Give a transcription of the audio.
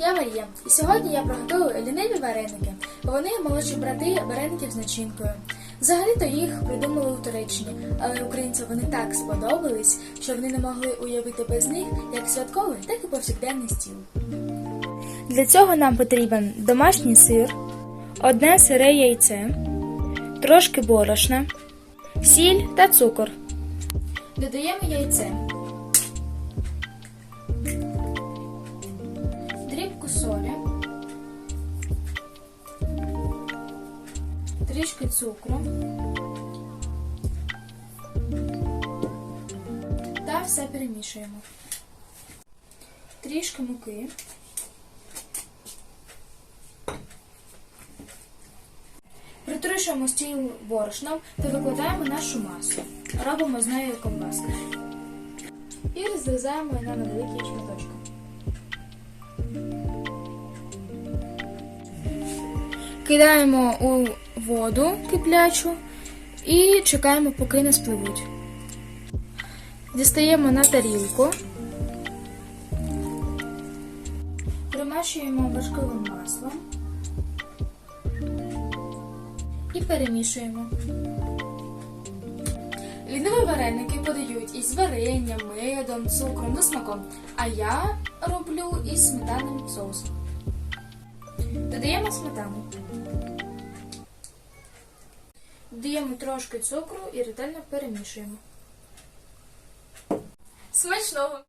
Я Марія, і сьогодні я приготую ліниві вареники. Вони молодші брати вареників з начинкою. Взагалі-то їх придумали у Туреччині, але українцям вони так сподобались, що вони не могли уявити без них як святковий, так і повсякденний стіл. Для цього нам потрібен домашній сир, одне сире яйце, трошки борошна, сіль та цукор. Додаємо яйце. Дрібку солі, трішки цукру та все перемішуємо. Трішки муки. Притрушуємо стіл борошном та викладаємо нашу масу. Робимо з нею ковбаски. І розрізаємо на невеликі шматочки. Кидаємо у воду киплячу і чекаємо, поки не спливуть. Дістаємо на тарілку, примащуємо вершковим маслом і перемішуємо. Ліниві вареники подають із варенням, медом, цукром та смаком, а я роблю із сметанним соусом. Додаємо сметану. Додаємо трошки цукру і ретельно перемішуємо. Смачного!